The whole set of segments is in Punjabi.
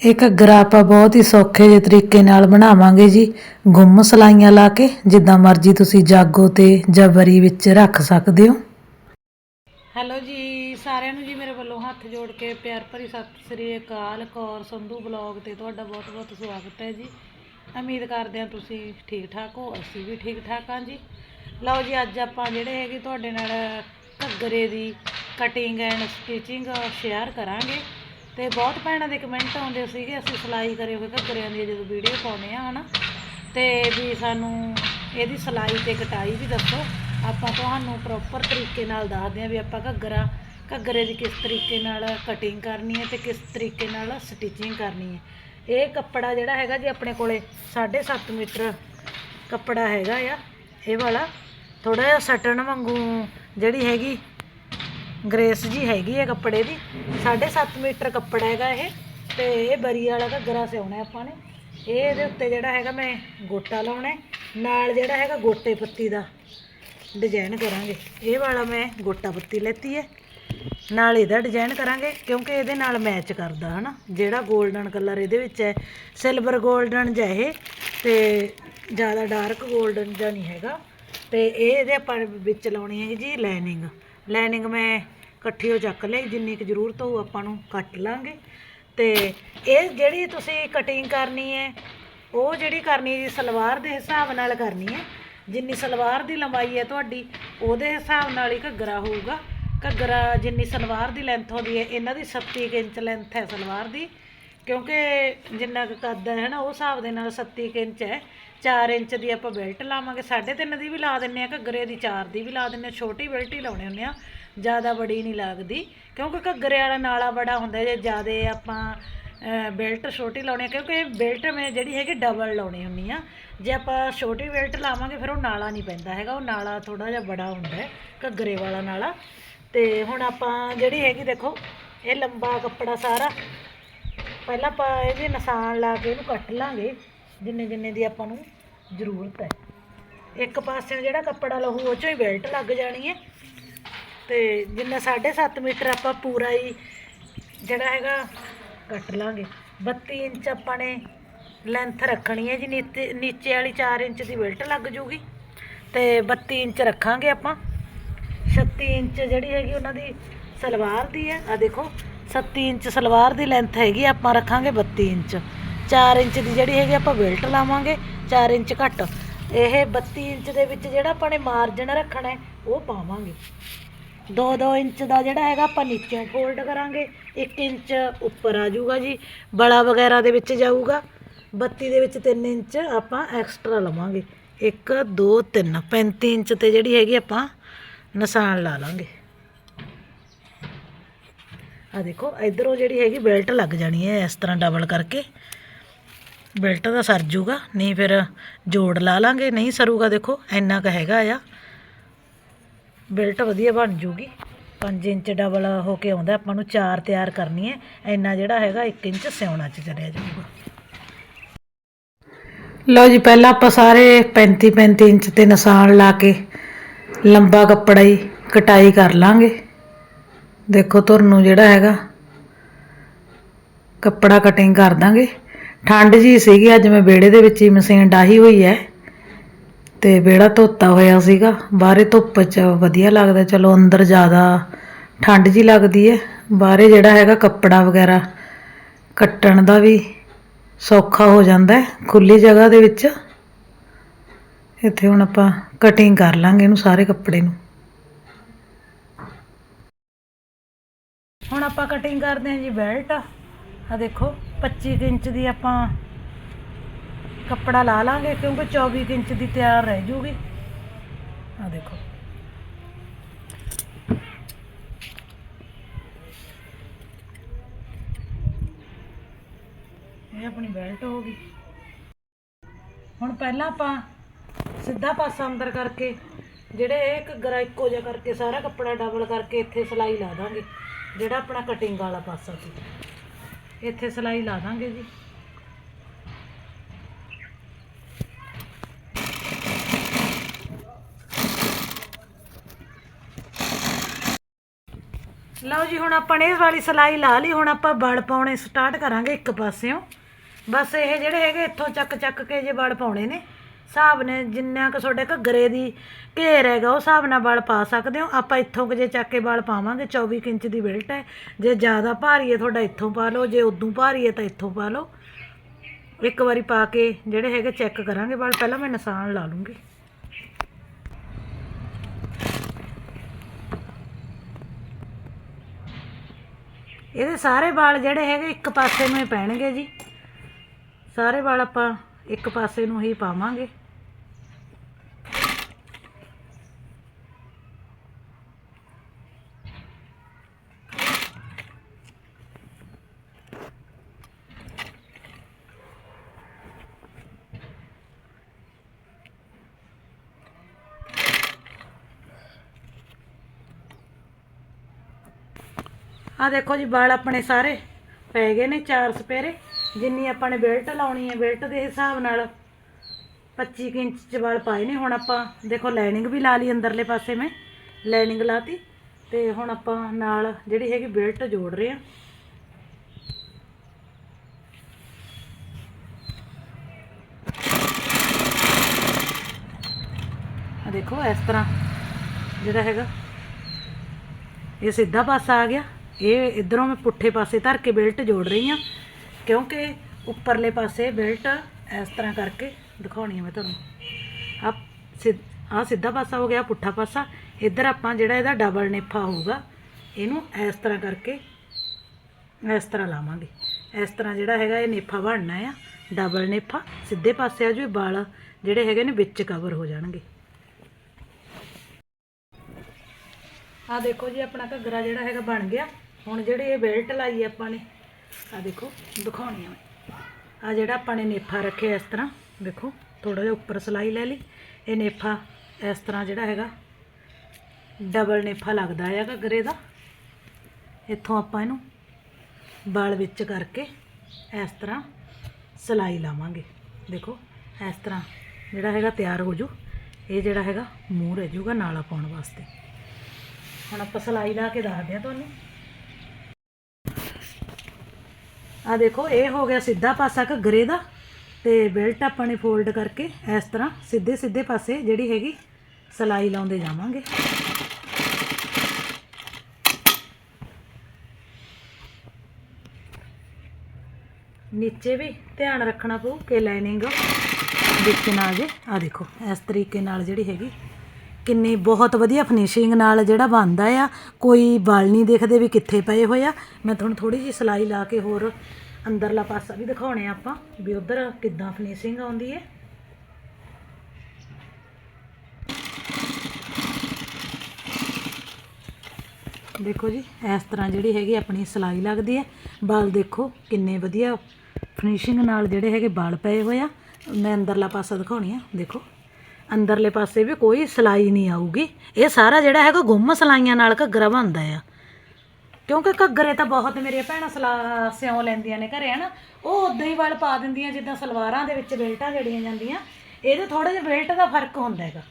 ਇਹ ਘੱਗਰਾ ਆਪਾਂ ਬਹੁਤ ਹੀ ਸੌਖੇ ਜਿਹੇ ਤਰੀਕੇ ਨਾਲ ਬਣਾਵਾਂਗੇ ਜੀ। ਗੁੰਮ ਸਲਾਈਆਂ ਲਾ ਕੇ ਜਿੱਦਾਂ ਮਰਜ਼ੀ ਤੁਸੀਂ ਜਾਗੋ ਤੇ ਜਾਂ ਵਰੀ ਵਿੱਚ ਰੱਖ ਸਕਦੇ ਹੋ। ਹੈਲੋ ਜੀ, ਸਾਰਿਆਂ ਨੂੰ ਜੀ ਮੇਰੇ ਵੱਲੋਂ ਹੱਥ ਜੋੜ ਕੇ ਪਿਆਰ ਭਰੀ ਸਤਿ ਸ੍ਰੀ ਅਕਾਲ। ਕੌਰ ਸੰਧੂ ਬਲੌਗ ਤੇ ਤੁਹਾਡਾ ਬਹੁਤ ਬਹੁਤ ਸਵਾਗਤ ਹੈ ਜੀ। ਉਮੀਦ ਕਰਦੇ ਹਾਂ ਤੁਸੀਂ ਠੀਕ ਠਾਕ ਹੋ, ਅਸੀਂ ਵੀ ਠੀਕ ਠਾਕ ਹਾਂ ਜੀ। ਲਓ ਜੀ, ਅੱਜ ਆਪਾਂ ਜਿਹੜੇ ਹੈਗੇ ਤੁਹਾਡੇ ਨਾਲ ਘੱਗਰੇ ਦੀ ਕਟਿੰਗ ਐਂਡ ਸਟਿਚਿੰਗ ਸ਼ੇਅਰ ਕਰਾਂਗੇ। ਤੇ ਬਹੁਤ ਭੈਣਾਂ ਦੇ ਕਮੈਂਟ ਆਉਂਦੇ ਸੀਗੇ, ਅਸੀਂ ਸਿਲਾਈ ਕਰੇ ਹੋਏ ਘੱਗਰਿਆਂ ਦੀ ਜਦੋਂ ਵੀਡੀਓ ਪਾਉਂਦੇ ਆ ਹਨਾ। ਤੇ ਵੀ ਸਾਨੂੰ ਇਹਦੀ ਸਿਲਾਈ ਤੇ ਕਟਾਈ ਵੀ ਦੱਸੋ। ਆਪਾਂ ਤੁਹਾਨੂੰ ਪ੍ਰੋਪਰ ਤਰੀਕੇ ਨਾਲ ਦੱਸਦੇ ਆ ਵੀ ਆਪਾਂ ਘੱਗਰਾ, ਘੱਗਰੇ ਦੀ ਕਿਸ ਤਰੀਕੇ ਨਾਲ ਕਟਿੰਗ ਕਰਨੀ ਹੈ ਤੇ ਕਿਸ ਤਰੀਕੇ ਨਾਲ ਸਟਿਚਿੰਗ ਕਰਨੀ ਹੈ। ਇਹ ਕੱਪੜਾ ਜਿਹੜਾ ਹੈਗਾ ਜੀ ਆਪਣੇ ਕੋਲੇ 7.5 ਮੀਟਰ ਕੱਪੜਾ ਹੈਗਾ ਆ, ਇਹ ਵਾਲਾ। ਥੋੜਾ ਜਿਹਾ ਸਟਣ ਵਾਂਗੂ ਜਿਹੜੀ ਹੈਗੀ ਗ੍ਰੇਸ ਜੀ ਹੈਗੀ ਹੈ ਕੱਪੜੇ ਦੀ। 7.5 ਮੀਟਰ ਕੱਪੜਾ ਹੈਗਾ ਇਹ, ਤੇ ਇਹ ਬਰੀ ਵਾਲਾ ਘੱਗਰਾ ਸਿਉਣਾ ਆਪਾਂ ਨੇ। ਇਹ ਇਹਦੇ ਉੱਤੇ ਜਿਹੜਾ ਹੈਗਾ ਮੈਂ ਗੋਟਾ ਲਾਉਣਾ ਨਾਲ ਜਿਹੜਾ ਹੈਗਾ ਗੋਟੇ ਪੱਤੀ ਦਾ ਡਿਜ਼ਾਈਨ ਕਰਾਂਗੇ। ਇਹ ਵਾਲਾ ਮੈਂ ਗੋਟਾ ਪੱਤੀ ਲੈਤੀ ਹੈ। ਨਾਲ ਇਹਦਾ ਡਿਜ਼ਾਈਨ ਕਰਾਂਗੇ, ਕਿਉਂਕਿ ਇਹਦੇ ਨਾਲ ਮੈਚ ਕਰਦਾ ਹੈ ਨਾ ਜਿਹੜਾ 골ਡਨ ਕਲਰ ਇਹਦੇ ਵਿੱਚ ਹੈ ਸਿਲਵਰ 골ਡਨ ਜਾਂ ਇਹ, ਤੇ ਜ਼ਿਆਦਾ ਡਾਰਕ 골ਡਨ ਜਾਂ ਨਹੀਂ ਹੈਗਾ। ਤੇ ਇਹ ਇਹਦੇ ਆਪਾਂ ਵਿੱਚ ਲਾਉਣੀ ਹੈ ਜੀ ਲਾਈਨਿੰਗ ਲਾਈਨਿੰਗ ਮੈਂ ਇਕੱਠੀ ਹੋ ਚੱਕ ਲਈ ਜਿੰਨੀ ਕੁ ਜ਼ਰੂਰਤ ਹੋਊ ਆਪਾਂ ਨੂੰ ਕੱਟ ਲਾਂਗੇ। ਤੇ ਇਹ ਜਿਹੜੀ ਤੁਸੀਂ ਕਟਿੰਗ ਕਰਨੀ ਹੈ, ਉਹ ਜਿਹੜੀ ਕਰਨੀ ਜੀ ਸਲਵਾਰ ਦੇ ਹਿਸਾਬ ਨਾਲ ਕਰਨੀ ਹੈ। ਜਿੰਨੀ ਸਲਵਾਰ ਦੀ ਲੰਬਾਈ ਹੈ ਤੁਹਾਡੀ, ਉਹਦੇ ਹਿਸਾਬ ਨਾਲ ਹੀ ਘੱਗਰਾ ਹੋਊਗਾ। ਘੱਗਰਾ ਜਿੰਨੀ ਸਲਵਾਰ ਦੀ ਲੈਂਥ ਹੁੰਦੀ ਹੈ, ਇਹਨਾਂ ਦੀ 37 ਕੁ ਇੰਚ ਲੈਂਥ ਹੈ ਸਲਵਾਰ ਦੀ। ਕਿਉਂਕਿ ਜਿੰਨਾ ਕੁ ਕੱਦ ਹੈ ਨਾ ਉਹ ਹਿਸਾਬ ਦੇ ਨਾਲ 37 ਕੁ ਇੰਚ ਹੈ। 4 ਇੰਚ ਦੀ ਆਪਾਂ ਬੈਲਟ ਲਾਵਾਂਗੇ 3.5 ਦੀ ਵੀ ਲਾ ਦਿੰਨੇ ਆ, ਘੱਗਰੇ ਦੀ 4 ਦੀ ਵੀ ਲਾ ਦਿੰਨੇ ਆ, ਛੋਟੀ ਬੈਲਟ ਹੀ ਲਾਉਣੇ ਹੁੰਦੇ ਆ। ਜ਼ਿਆਦਾ ਬੜੀ ਨਹੀਂ ਲੱਗਦੀ, ਕਿਉਂਕਿ ਘੱਗਰੇ ਵਾਲਾ ਨਾਲਾ ਬੜਾ ਹੁੰਦਾ ਜੇ ਜ਼ਿਆਦਾ ਆਪਾਂ ਬੈਲਟ ਛੋਟੀ ਲਾਉਣੀ ਕਿਉਂਕਿ ਬੈਲਟ ਮੈਂ ਜਿਹੜੀ ਹੈਗੀ ਡਬਲ ਲਾਉਣੀ ਹੁੰਦੀ ਆ। ਜੇ ਆਪਾਂ ਛੋਟੀ ਬੈਲਟ ਲਾਵਾਂਗੇ ਫਿਰ ਉਹ ਨਾਲਾ ਨਹੀਂ ਪੈਂਦਾ ਹੈਗਾ, ਉਹ ਨਾਲਾ ਥੋੜਾ ਜਿਹਾ ਬੜਾ ਹੁੰਦਾ ਹੈ, ਘੱਗਰੇ ਵਾਲਾ ਨਾਲਾ। ਤੇ ਹੁਣ ਆਪਾਂ ਜਿਹੜੀ ਹੈਗੀ ਦੇਖੋ, ਇਹ ਲੰਬਾ ਕੱਪੜਾ ਸਾਰਾ, ਪਹਿਲਾਂ ਆਪਾਂ ਇਹਦੇ ਨਿਸ਼ਾਨ ਲਾ ਕੇ ਇਹਨੂੰ ਕੱਟ ਲਾਂਗੇ, ਜਿੰਨੇ ਜਿੰਨੇ ਦੀ ਆਪਾਂ ਨੂੰ ਜ਼ਰੂਰਤ ਹੈ। ਇੱਕ ਪਾਸੇ ਜਿਹੜਾ ਕੱਪੜਾ ਲਹੂ, ਉਹ ਚੋਂ ਹੀ ਬੈਲਟ ਲੱਗ ਜਾਣੀ ਹੈ। ਤੇ ਜਿੰਨਾ 7.5 ਮੀਟਰ ਆਪਾਂ ਪੂਰਾ ਹੀ ਜਿਹੜਾ ਹੈਗਾ ਕੱਟ ਲਾਂਗੇ। 32 ਇੰਚ ਆਪਾਂ ਨੇ ਲੈਂਥ ਰੱਖਣੀ ਹੈ ਜੀ, ਨੀਚੇ ਨੀਚੇ ਵਾਲੀ 4 ਇੰਚ ਦੀ ਬੈਲਟ ਲੱਗ ਜੂਗੀ। ਤੇ 32 ਇੰਚ ਰੱਖਾਂਗੇ ਆਪਾਂ। 36 ਇੰਚ ਜਿਹੜੀ ਹੈਗੀ ਉਹਨਾਂ ਦੀ ਸਲਵਾਰ ਦੀ ਹੈ। ਆ ਦੇਖੋ 37 ਇੰਚ ਸਲਵਾਰ ਦੀ ਲੈਂਥ ਹੈਗੀ, ਆਪਾਂ ਰੱਖਾਂਗੇ 32 ਇੰਚ। 4 ਇੰਚ ਦੀ ਜਿਹੜੀ ਹੈਗੀ ਆਪਾਂ ਬੈਲਟ ਲਾਵਾਂਗੇ 4 ਇੰਚ ਘੱਟ। ਇਹ 32 ਇੰਚ ਦੇ ਵਿੱਚ ਜਿਹੜਾ ਆਪਾਂ ਨੇ ਮਾਰਜਨ ਰੱਖਣਾ ਉਹ ਪਾਵਾਂਗੇ। 2-2 ਇੰਚ ਦਾ ਜਿਹੜਾ ਹੈਗਾ ਆਪਾਂ ਨੀਚੋਂ ਫੋਲਡ ਕਰਾਂਗੇ 1 ਇੰਚ ਉੱਪਰ ਆ ਜਾਊਗਾ ਜੀ। ਬੜਾ ਵਗੈਰਾ ਦੇ ਵਿੱਚ ਜਾਊਗਾ। 32 ਦੇ ਵਿੱਚ 3 ਇੰਚ ਆਪਾਂ ਐਕਸਟਰਾ ਲਵਾਂਗੇ। 1 2 3 35 ਇੰਚ ਤੇ ਜਿਹੜੀ ਹੈਗੀ ਆਪਾਂ ਨਿਸ਼ਾਨ ਲਾ ਲਾਂਗੇ। ਆ ਦੇਖੋ, ਇਧਰੋਂ ਜਿਹੜੀ ਹੈਗੀ ਬੈਲਟ ਲੱਗ ਜਾਣੀ ਹੈ ਇਸ ਤਰ੍ਹਾਂ ਡਬਲ ਕਰਕੇ। ਬੈਲਟ ਦਾ ਸਰ ਜੂਗਾ, ਨਹੀਂ ਫਿਰ ਜੋੜ ਲਾ ਲਾਂਗੇ, ਨਹੀਂ ਸਰੂਗਾ ਦੇਖੋ, ਇੰਨਾ ਕ ਹੈਗਾ ਆ। ਬਿਲਟ ਵਧੀਆ ਬਣ ਜੂਗੀ। 5 ਇੰਚ ਡਬਲ ਹੋ ਕੇ ਆਉਂਦਾ, ਆਪਾਂ ਨੂੰ ਚਾਰ ਤਿਆਰ ਕਰਨੀ ਹੈ। ਇੰਨਾ ਜਿਹੜਾ ਹੈਗਾ 1 ਇੰਚ ਸਿਉਣਾ ਚ ਚਲਿਆ ਜਾਊਗਾ। ਲਓ ਜੀ, ਪਹਿਲਾਂ ਆਪਾਂ ਸਾਰੇ 35 35 ਇੰਚ ਤੇ ਨਿਸ਼ਾਨ ਲਾ ਕੇ ਲੰਬਾ ਕੱਪੜਾ ਹੀ ਕਟਾਈ ਕਰ ਲਾਂਗੇ। ਦੇਖੋ ਤੁਹਾਨੂੰ ਜਿਹੜਾ ਹੈਗਾ, ਕੱਪੜਾ ਕਟਿੰਗ ਕਰ ਦਾਂਗੇ। ਠੰਡ ਜੀ ਸੀਗੀ, ਅੱਜ ਮੈਂ ਵਿਹੜੇ ਦੇ ਵਿੱਚ ਹੀ ਮਸ਼ੀਨ ਡਾਹੀ ਹੋਈ ਹੈ। ਤੇ ਵਿਹੜਾ ਧੋਤਾ ਹੋਇਆ ਸੀਗਾ। ਬਾਹਰੇ ਧੁੱਪ 'ਚ ਵਧੀਆ ਲੱਗਦਾ। ਚਲੋ ਅੰਦਰ ਜ਼ਿਆਦਾ ਠੰਡ ਜੀ ਲੱਗਦੀ ਹੈ ਬਾਹਰੇ ਜਿਹੜਾ ਹੈਗਾ ਕੱਪੜਾ ਵਗੈਰਾ ਕੱਟਣ ਦਾ ਵੀ ਸੌਖਾ ਹੋ ਜਾਂਦਾ ਖੁੱਲੀ ਜਗ੍ਹਾ ਦੇ ਵਿੱਚ। ਇੱਥੇ ਹੁਣ ਆਪਾਂ ਕਟਿੰਗ ਕਰ ਲਾਂਗੇ ਇਹਨੂੰ ਸਾਰੇ ਕੱਪੜੇ ਨੂੰ। ਹੁਣ ਆਪਾਂ ਕਟਿੰਗ ਕਰਦੇ ਹਾਂ ਜੀ ਬੈਲਟ। ਆ ਦੇਖੋ 25 ਕੁ ਇੰਚ ਦੀ ਆਪਾਂ ਕੱਪੜਾ ਲਾ ਲਾਂਗੇ ਕਿਉਂਕਿ 24 ਕੁ ਇੰਚ ਦੀ ਤਿਆਰ ਰਹਿ ਜੂਗੀ। ਆ ਦੇਖੋ। ਇਹ ਆਪਣੀ ਬੈਲਟ ਹੋ ਗਈ। ਹੁਣ ਪਹਿਲਾਂ ਆਪਾਂ ਸਿੱਧਾ ਪਾਸਾ ਅੰਦਰ ਕਰਕੇ, ਜਿਹੜੇ ਇਹ ਘੱਗਰਾ ਇੱਕੋ ਜਿਹਾ ਕਰਕੇ ਸਾਰਾ ਕੱਪੜਾ ਡਬਲ ਕਰਕੇ ਇੱਥੇ ਸਿਲਾਈ ਲਾ ਦਾਂਗੇ, ਜਿਹੜਾ ਆਪਣਾ ਕਟਿੰਗ ਵਾਲਾ ਪਾਸਾ ਸੀ। ਇੱਥੇ ਸਿਲਾਈ ਲਾ ਦਾਂਗੇ ਜੀ। ਲਓ ਜੀ, ਹੁਣ ਆਪਾਂ ਨੇ ਇਹ ਵਾਲੀ ਸਲਾਈ ਲਾ ਲਈ, ਹੁਣ ਆਪਾਂ ਬਲ ਪਾਉਣੇ ਸਟਾਰਟ ਕਰਾਂਗੇ ਇੱਕ ਪਾਸਿਓਂ। ਬਸ ਇਹ ਜਿਹੜੇ ਹੈਗੇ ਇੱਥੋਂ ਚੱਕ ਚੱਕ ਕੇ ਜੇ ਬਲ ਪਾਉਣੇ ਨੇ, ਹਿਸਾਬ ਨੇ ਜਿੰਨਾ ਕੁ ਤੁਹਾਡੇ ਘੱਗਰੇ ਦੀ ਘੇਰ ਹੈਗਾ, ਉਹ ਹਿਸਾਬ ਨਾਲ ਬਲ ਪਾ ਸਕਦੇ ਹੋ। ਆਪਾਂ ਇੱਥੋਂ ਕੁ ਜੇ ਚੱਕ ਕੇ ਬਲ ਪਾਵਾਂਗੇ 24 ਕੁ ਇੰਚ ਦੀ ਬੈਲਟ ਹੈ। ਜੇ ਜ਼ਿਆਦਾ ਭਾਰੀ ਹੈ, ਤੁਹਾਡਾ ਇੱਥੋਂ ਪਾ ਲਓ, ਜੇ ਉਦੋਂ ਭਾਰੀ ਹੈ ਤਾਂ ਇੱਥੋਂ ਪਾ ਲਓ। ਇੱਕ ਵਾਰੀ ਪਾ ਕੇ ਜਿਹੜੇ ਹੈਗੇ ਚੈੱਕ ਕਰਾਂਗੇ, ਬਲ ਪਹਿਲਾਂ ਮੈਂ ਨਿਸ਼ਾਨ ਲਾ ਲੂੰਗੀ। ਇਹਦੇ ਸਾਰੇ ਵਾਲ ਜਿਹੜੇ ਹੈਗੇ ਇੱਕ ਪਾਸੇ ਨੂੰ ਹੀ ਪੈਣਗੇ ਜੀ। ਸਾਰੇ ਵਾਲ ਆਪਾਂ ਇੱਕ ਪਾਸੇ ਨੂੰ ਹੀ ਪਾਵਾਂਗੇ। ਆ ਦੇਖੋ ਜੀ ਵਾਲ ਆਪਣੇ ਸਾਰੇ ਪੈ ਗਏ ਨੇ ਚਾਰ ਸਪੇਰੇ। ਜਿੰਨੀ ਆਪਾਂ ਨੇ ਬੈਲਟ ਲਾਉਣੀ ਹੈ, ਬੈਲਟ ਦੇ ਹਿਸਾਬ ਨਾਲ 25 ਕੁ ਇੰਚ ਚ ਵਾਲ ਪਾਏ ਨੇ। ਹੁਣ ਆਪਾਂ ਦੇਖੋ ਲਾਈਨਿੰਗ ਵੀ ਲਾ ਲਈ ਅੰਦਰਲੇ ਪਾਸੇ ਮੈਂ, ਲਾਈਨਿੰਗ ਲਾਤੀ ਤੇ ਹੁਣ ਆਪਾਂ ਨਾਲ ਜਿਹੜੀ ਹੈਗੀ ਬੈਲਟ ਜੋੜ ਰਹੇ ਆ ਆ ਦੇਖੋ ਇਸ ਤਰ੍ਹਾਂ ਜਿਹੜਾ ਹੈਗਾ, ਇਹ ਸਿੱਧਾ ਪਾਸਾ ਆ ਗਿਆ। ਇਹ ਇਧਰੋਂ ਮੈਂ ਪੁੱਠੇ ਪਾਸੇ ਧਰ ਕੇ ਬੈਲਟ ਜੋੜ ਰਹੀ ਹਾਂ, ਕਿਉਂਕਿ ਉੱਪਰਲੇ ਪਾਸੇ ਬੈਲਟ ਇਸ ਤਰ੍ਹਾਂ ਕਰਕੇ ਦਿਖਾਉਣੀ ਹੈ ਮੈਂ ਤੁਹਾਨੂੰ। ਆ ਆ ਸਿੱਧਾ ਪਾਸਾ ਹੋ ਗਿਆ ਪੁੱਠਾ ਪਾਸਾ। ਇੱਧਰ ਆਪਾਂ ਜਿਹੜਾ ਇਹਦਾ ਡਬਲ ਨੇਫਾ ਹੋਊਗਾ, ਇਹਨੂੰ ਇਸ ਤਰ੍ਹਾਂ ਕਰਕੇ ਇਸ ਤਰ੍ਹਾਂ ਲਾਵਾਂਗੇ। ਇਸ ਤਰ੍ਹਾਂ ਜਿਹੜਾ ਹੈਗਾ ਇਹ ਨੇਫਾ ਬਣਨਾ ਆ, ਡਬਲ ਨੇਫਾ। ਸਿੱਧੇ ਪਾਸੇ ਆ ਜੋ ਵਾਲ, ਜਿਹੜੇ ਹੈਗੇ ਨੇ ਵਿੱਚ ਕਵਰ ਹੋ ਜਾਣਗੇ। ਆ ਦੇਖੋ ਜੀ, ਆਪਣਾ ਘੱਗਰਾ ਜਿਹੜਾ ਹੈਗਾ ਬਣ ਗਿਆ। ਹੁਣ ਜਿਹੜੀ ਇਹ ਬੈਲਟ ਲਾਈ ਆਪਾਂ ਨੇ ਆ ਦੇਖੋ, ਦਿਖਾਉਣੀ ਆ ਆ ਜਿਹੜਾ ਆਪਾਂ ਨੇ ਨੇਫਾ ਰੱਖਿਆ ਇਸ ਤਰ੍ਹਾਂ, ਦੇਖੋ ਥੋੜਾ ਜਿਹਾ ਉੱਪਰ ਸਲਾਈ ਲੈ ਲਈ। ਇਹ ਨੇਫਾ ਇਸ ਤਰ੍ਹਾਂ ਜਿਹੜਾ ਹੈਗਾ ਡਬਲ ਨੇਫਾ ਲੱਗਦਾ ਹੈਗਾ ਗਰੇ ਦਾ। ਇੱਥੋਂ ਆਪਾਂ ਇਹਨੂੰ ਬਾਲ ਵਿੱਚ ਕਰਕੇ ਇਸ ਤਰ੍ਹਾਂ ਸਲਾਈ ਲਾਵਾਂਗੇ। ਦੇਖੋ, ਇਸ ਤਰ੍ਹਾਂ ਜਿਹੜਾ ਹੈਗਾ ਤਿਆਰ ਹੋ ਜੂ। ਇਹ ਜਿਹੜਾ ਹੈਗਾ ਮੂੰਹ ਰਹਿ ਜੂਗਾ ਨਾਲਾ ਪਾਉਣ ਵਾਸਤੇ। ਹੁਣ ਆਪਾਂ ਸਲਾਈ ਲਾ ਕੇ ਦੱਸਦੇ ਆ ਤੁਹਾਨੂੰ। ਆ ਦੇਖੋ, ਇਹ ਹੋ ਗਿਆ ਸਿੱਧਾ ਪਾਸਾ ਘੱਗਰੇ ਦਾ ਤੇ ਬੈਲਟ ਆਪਾਂ ਨੇ ਫੋਲਡ ਕਰਕੇ ਇਸ ਤਰ੍ਹਾਂ ਸਿੱਧੇ ਸਿੱਧੇ ਪਾਸੇ ਜਿਹੜੀ ਹੈਗੀ ਸਲਾਈ ਲਾਉਂਦੇ ਜਾਵਾਂਗੇ। ਨੀਚੇ ਵੀ ਧਿਆਨ ਰੱਖਣਾ ਪਊ ਕਿ ਲਾਈਨਿੰਗ ਵਿੱਚ ਨਾ ਆ ਜੇ, ਆ ਦੇਖੋ, ਇਸ ਤਰੀਕੇ ਨਾਲ ਜਿਹੜੀ ਹੈਗੀ ਕਿੰਨੀ ਬਹੁਤ ਵਧੀਆ ਫਿਨਿਸ਼ਿੰਗ ਨਾਲ ਜਿਹੜਾ ਬਣਦਾ ਆ, ਕੋਈ ਵਾਲ ਨਹੀਂ ਦੇਖਦੇ ਵੀ ਕਿੱਥੇ ਪਏ ਹੋਏ ਆ। ਮੈਂ ਤੁਹਾਨੂੰ ਥੋੜੀ ਜਿਹੀ ਸਿਲਾਈ ਲਾ ਕੇ ਹੋਰ ਅੰਦਰਲਾ ਪਾਸਾ ਵੀ ਦਿਖਾਉਣੇ ਆ ਆਪਾਂ ਵੀ ਉਧਰ ਕਿੱਦਾਂ ਫਿਨਿਸ਼ਿੰਗ ਆਉਂਦੀ ਹੈ ਦੇਖੋ ਜੀ, ਇਸ ਤਰ੍ਹਾਂ ਜਿਹੜੀ ਹੈਗੀ ਆਪਣੀ ਸਿਲਾਈ ਲੱਗਦੀ ਹੈ ਬਾਲ ਦੇਖੋ, ਕਿੰਨੇ ਵਧੀਆ ਫਿਨਿਸ਼ਿੰਗ ਨਾਲ ਜਿਹੜੇ ਹੈਗੇ ਬਾਲ ਪਏ ਹੋਏ ਆ। ਮੈਂ ਅੰਦਰਲਾ ਪਾਸਾ ਦਿਖਾਉਣੀ ਆ, ਦੇਖੋ। ਅੰਦਰਲੇ ਪਾਸੇ ਵੀ ਕੋਈ ਸਲਾਈ ਨਹੀਂ ਆਊਗੀ। ਇਹ ਸਾਰਾ ਜਿਹੜਾ ਹੈਗਾ ਗੁੰਮ ਸਲਾਈਆਂ ਨਾਲ ਘੱਗਰਾ ਬਣਦਾ ਆ। ਕਿਉਂਕਿ ਘੱਗਰੇ ਤਾਂ ਬਹੁਤ ਮੇਰੀਆਂ ਭੈਣਾਂ ਸਲਾ ਸਿਉਂ ਲੈਂਦੀਆਂ ਨੇ ਘਰੇ, ਹਨਾ? ਉਹ ਉਦਾਂ ਹੀ ਵਾਲ ਪਾ ਦਿੰਦੀਆਂ ਜਿੱਦਾਂ ਸਲਵਾਰਾਂ ਦੇ ਵਿੱਚ ਬੈਲਟਾਂ ਜੜੀਆਂ ਜਾਂਦੀਆਂ। ਇਹਦੇ ਥੋੜਾ ਜਿਹਾ ਬੈਲਟ ਦਾ ਫ਼ਰਕ ਹੁੰਦਾ ਹੈਗਾ।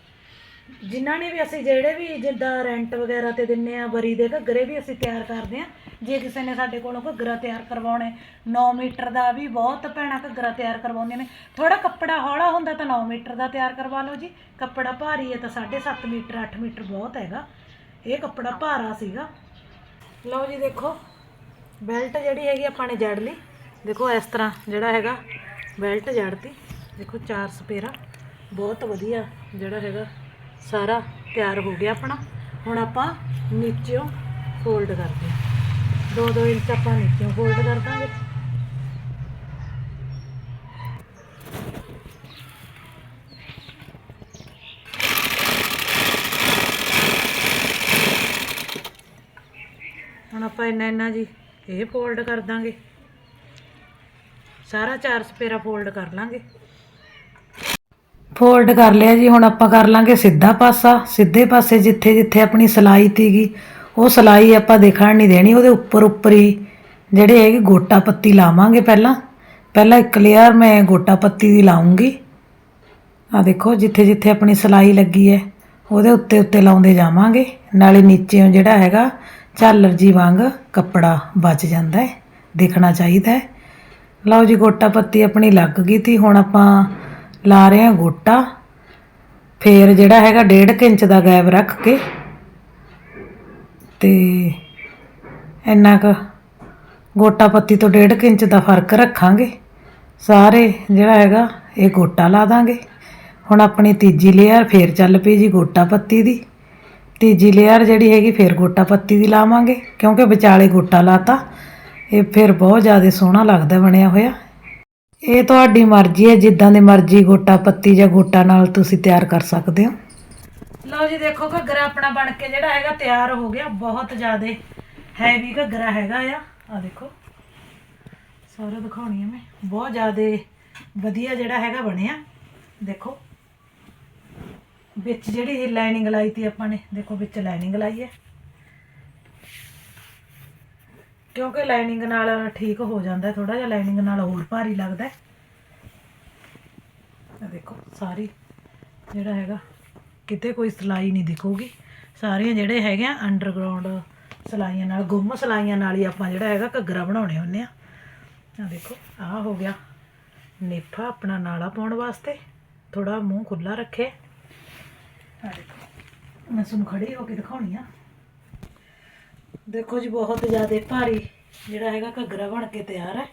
ਜਿਨ੍ਹਾਂ ਨੇ ਵੀ ਅਸੀਂ ਜਿਹੜੇ ਵੀ ਜਿੱਦਾਂ ਰੈਂਟ ਵਗੈਰਾ ਤੇ ਦਿੰਨੇ ਆ ਬਰੀ ਦੇ ਘੱਗਰੇ ਵੀ ਅਸੀਂ ਤਿਆਰ ਕਰਦੇ ਆ ਜੇ ਕਿਸੇ ਨੇ ਸਾਡੇ ਕੋਲੋਂ ਘੱਗਰਾ ਤਿਆਰ ਕਰਵਾਉਣਾ 9 ਮੀਟਰ ਦਾ ਵੀ ਬਹੁਤ ਭੈਣਾਂ ਘੱਗਰਾ ਤਿਆਰ ਕਰਵਾਉਂਦੀਆਂ ਨੇ। ਥੋੜਾ ਕੱਪੜਾ ਹੌਲਾ ਹੁੰਦਾ ਤਾਂ 9 ਮੀਟਰ ਦਾ ਤਿਆਰ ਕਰਵਾ ਲਓ ਜੀ। ਕੱਪੜਾ ਭਾਰੀ ਹੈ ਤਾਂ 7.5 ਮੀਟਰ 8 ਮੀਟਰ ਬਹੁਤ ਹੈਗਾ। ਇਹ ਕੱਪੜਾ ਭਾਰਾ ਸੀਗਾ। ਲਓ ਜੀ ਦੇਖੋ, ਬੈਲਟ ਜਿਹੜੀ ਹੈਗੀ ਆਪਾਂ ਨੇ ਜੜ ਲਈ। ਦੇਖੋ ਇਸ ਤਰ੍ਹਾਂ ਜਿਹੜਾ ਹੈਗਾ, ਬੈਲਟ ਜੜਤੀ। ਦੇਖੋ ਚਾਰ ਸਪੇਰਾ। ਬਹੁਤ ਵਧੀਆ ਜਿਹੜਾ ਹੈਗਾ, ਸਾਰਾ ਤਿਆਰ ਹੋ ਗਿਆ ਆਪਣਾ। ਹੁਣ ਆਪਾਂ ਨੀਚਿਓਂ ਫੋਲਡ ਕਰਦੇ ਹਾਂ। 2-2 ਇੰਚ ਆਪਾਂ ਨੀਚਿਓਂ ਫੋਲਡ ਕਰ ਦਾਂਗੇ। ਹੁਣ ਆਪਾਂ ਇੰਨਾ ਇੰਨਾ ਜੀ ਇਹ ਫੋਲਡ ਕਰ ਦਾਂਗੇ। ਸਾਰਾ ਚਾਰ ਸਪੇਰਾ ਫੋਲਡ ਕਰ ਲਾਂਗੇ। ਫੋਲਡ ਕਰ ਲਿਆ ਜੀ, ਹੁਣ ਆਪਾਂ ਕਰ ਲਾਂਗੇ ਸਿੱਧਾ ਪਾਸਾ। ਸਿੱਧੇ ਪਾਸੇ ਜਿੱਥੇ ਜਿੱਥੇ ਆਪਣੀ ਸਲਾਈ ਤੀਗੀ ਉਹ ਸਲਾਈ ਆਪਾਂ ਦੇਖਣ ਨਹੀਂ ਦੇਣੀ, ਉਹਦੇ ਉੱਪਰ ਉੱਪਰ ਹੀ ਜਿਹੜੇ ਹੈਗੇ ਗੋਟਾ ਪੱਤੀ ਲਾਵਾਂਗੇ ਪਹਿਲਾਂ। ਪਹਿਲਾਂ ਇੱਕ ਲੇਅਰ ਮੈਂ ਗੋਟਾ ਪੱਤੀ ਦੀ ਲਾਉਂਗੀ। ਆ ਦੇਖੋ, ਜਿੱਥੇ ਜਿੱਥੇ ਆਪਣੀ ਸਲਾਈ ਲੱਗੀ ਹੈ, ਉਹਦੇ ਉੱਤੇ ਉੱਤੇ ਲਾਉਂਦੇ ਜਾਵਾਂਗੇ। ਨਾਲੇ ਨੀਚੇ ਜਿਹੜਾ ਹੈਗਾ ਝਾਲਰ ਜੀ ਵਾਂਗ ਕੱਪੜਾ ਬਚ ਜਾਂਦਾ ਹੈ, ਦਿਖਣਾ ਚਾਹੀਦਾ ਹੈ। ਲਓ ਜੀ, ਗੋਟਾ ਪੱਤੀ ਆਪਣੀ ਲੱਗ ਗਈ ਤੀ ਹੁਣ ਆਪਾਂ ਲਾ ਰਹੇ ਹਾਂ ਗੋਟਾ। ਫੇਰ ਜਿਹੜਾ ਹੈਗਾ 1.5 ਇੰਚ ਦਾ ਗੈਪ ਰੱਖ ਕੇ ਤੇ ਇੰਨਾ ਕੁ ਗੋਟਾ ਪੱਤੀ ਤੋਂ 1.5 ਇੰਚ ਦਾ ਫ਼ਰਕ ਰੱਖਾਂਗੇ। ਸਾਰੇ ਜਿਹੜਾ ਹੈਗਾ ਇਹ ਗੋਟਾ ਲਾ ਦਾਂਗੇ। ਹੁਣ ਆਪਣੀ ਤੀਜੀ ਲੇਅਰ ਫੇਰ ਚੱਲ ਪਈ ਜੀ ਗੋਟਾ ਪੱਤੀ ਦੀ। ਤੀਜੀ ਲੇਅਰ ਜਿਹੜੀ ਹੈਗੀ ਫੇਰ ਗੋਟਾ ਪੱਤੀ ਦੀ ਲਾਵਾਂਗੇ, ਕਿਉਂਕਿ ਵਿਚਾਲੇ ਗੋਟਾ ਲਾਤਾ। ਇਹ ਫਿਰ ਬਹੁਤ ਜ਼ਿਆਦਾ ਸੋਹਣਾ ਲੱਗਦਾ ਬਣਿਆ ਹੋਇਆ। ਇਹ ਤੁਹਾਡੀ ਮਰਜ਼ੀ ਹੈ, ਜਿੱਦਾਂ ਦੀ ਮਰਜ਼ੀ ਗੋਟਾ ਪੱਤੀ ਜਾਂ ਗੋਟਾ ਨਾਲ ਤੁਸੀਂ ਤਿਆਰ ਕਰ ਸਕਦੇ ਹੋ। ਲਓ ਜੀ, ਦੇਖੋ ਘੱਗਰਾ ਆਪਣਾ ਬਣ ਕੇ ਜਿਹੜਾ ਹੈਗਾ ਤਿਆਰ ਹੋ ਗਿਆ। ਬਹੁਤ ਜ਼ਿਆਦਾ ਹੈਵੀ ਘੱਗਰਾ ਹੈਗਾ ਆ। ਆ ਦੇਖੋ ਸਾਰਾ ਦਿਖਾਉਣੀ ਆ ਮੈਂ। ਬਹੁਤ ਜ਼ਿਆਦਾ ਵਧੀਆ ਜਿਹੜਾ ਹੈਗਾ ਬਣਿਆ। ਦੇਖੋ, ਵਿੱਚ ਜਿਹੜੀ ਇਹ ਲਾਈਨਿੰਗ ਲਾਈ ਤੀ ਆਪਾਂ ਨੇ, ਦੇਖੋ ਵਿੱਚ ਲਾਈਨਿੰਗ ਲਾਈ ਹੈ ਕਿਉਂਕਿ ਲਾਈਨਿੰਗ ਨਾਲ ਠੀਕ ਹੋ ਜਾਂਦਾ ਥੋੜਾ ਜਿਹਾ ਲਾਈਨਿੰਗ ਨਾਲ ਹੋਰ ਭਾਰੀ ਲੱਗਦਾ। ਹੈ ਦੇਖੋ, ਸਾਰੀ ਜਿਹੜਾ ਹੈਗਾ ਕਿਤੇ ਕੋਈ ਸਲਾਈ ਨਹੀਂ ਦਿਖੂਗੀ। ਸਾਰੀਆਂ ਜਿਹੜੇ ਹੈਗੇ ਆ ਅੰਡਰਗਰਾਉਂਡ ਸਲਾਈਆਂ ਨਾਲ, ਗੁੰਮ ਸਲਾਈਆਂ ਨਾਲ ਹੀ ਆਪਾਂ ਜਿਹੜਾ ਹੈਗਾ ਘੱਗਰਾ ਬਣਾਉਣੇ ਹੁੰਦੇ ਆ। ਆ ਦੇਖੋ, ਆਹ ਹੋ ਗਿਆ। ਨੇਫਾ ਆਪਣਾ ਨਾਲਾ ਪਾਉਣ ਵਾਸਤੇ ਥੋੜਾ ਮੂੰਹ ਖੁੱਲਾ ਰੱਖੇ। ਆ ਦੇਖੋ, ਮੈਂ ਤੁਹਾਨੂੰ ਖੜੀ ਹੋ ਕੇ ਦਿਖਾਉਣੀ ਆ। ਦੇਖੋ ਜੀ, ਬਹੁਤ ਜ਼ਿਆਦਾ ਭਾਰੀ ਜਿਹੜਾ ਹੈਗਾ ਘੱਗਰਾ ਬਣ ਕੇ ਤਿਆਰ ਹੈ।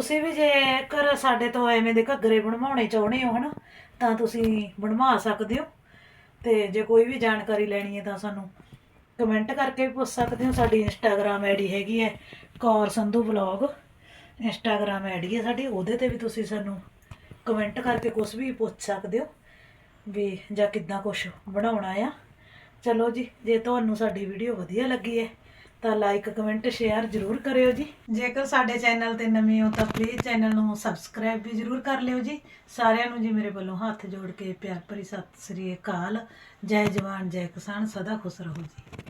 ਤੁਸੀਂ ਵੀ ਜੇਕਰ ਸਾਡੇ ਤੋਂ ਐਵੇਂ ਦੇ ਘੱਗਰੇ ਬਣਵਾਉਣੇ ਚਾਹੁੰਦੇ ਹੋ, ਹਨਾ, ਤਾਂ ਤੁਸੀਂ ਬਣਵਾ ਸਕਦੇ ਹੋ। ਤੇ ਜੇ ਕੋਈ ਵੀ ਜਾਣਕਾਰੀ ਲੈਣੀ ਹੈ ਤਾਂ ਸਾਨੂੰ ਕਮੈਂਟ ਕਰਕੇ ਵੀ ਪੁੱਛ ਸਕਦੇ ਹੋ। ਸਾਡੀ ਇੰਸਟਾਗ੍ਰam ਆਈਡੀ ਹੈਗੀ ਹੈ Kaur Sandhu vlog. Instagram ID ਹੈ ਸਾਡੀ, ਉਹਦੇ ਤੇ ਵੀ ਤੁਸੀਂ ਸਾਨੂੰ ਕਮੈਂਟ ਕਰਕੇ ਕੁਝ ਵੀ ਪੁੱਛ ਸਕਦੇ ਹੋ ਵੀ ਜਾਂ ਕਿੱਦਾਂ ਕੁਝ ਬਣਾਉਣਾ ਆ। ਚਲੋ ਜੀ, ਜੇ ਤੁਹਾਨੂੰ ਸਾਡੀ ਵੀਡੀਓ ਵਧੀਆ ਲੱਗੀ ਹੈ ਤਾਂ ਲਾਈਕ ਕਮੈਂਟ ਸ਼ੇਅਰ ਜ਼ਰੂਰ ਕਰਿਓ ਜੀ। ਜੇਕਰ ਸਾਡੇ ਚੈਨਲ ਤੇ ਨਵੇਂ ਹੋ ਤਾਂ ਪਲੀਜ਼ ਚੈਨਲ ਨੂੰ ਸਬਸਕ੍ਰਾਈਬ ਵੀ ਜ਼ਰੂਰ ਕਰ ਲਿਓ ਜੀ। ਸਾਰਿਆਂ ਨੂੰ ਜੀ ਮੇਰੇ ਵੱਲੋਂ ਹੱਥ ਜੋੜ ਕੇ ਪਿਆਰ ਭਰੀ ਸਤਿ ਸ੍ਰੀ ਅਕਾਲ। ਜੈ ਜਵਾਨ, ਜੈ ਕਿਸਾਨ, ਸਦਾ ਖੁਸ਼ ਰਹੋ ਜੀ।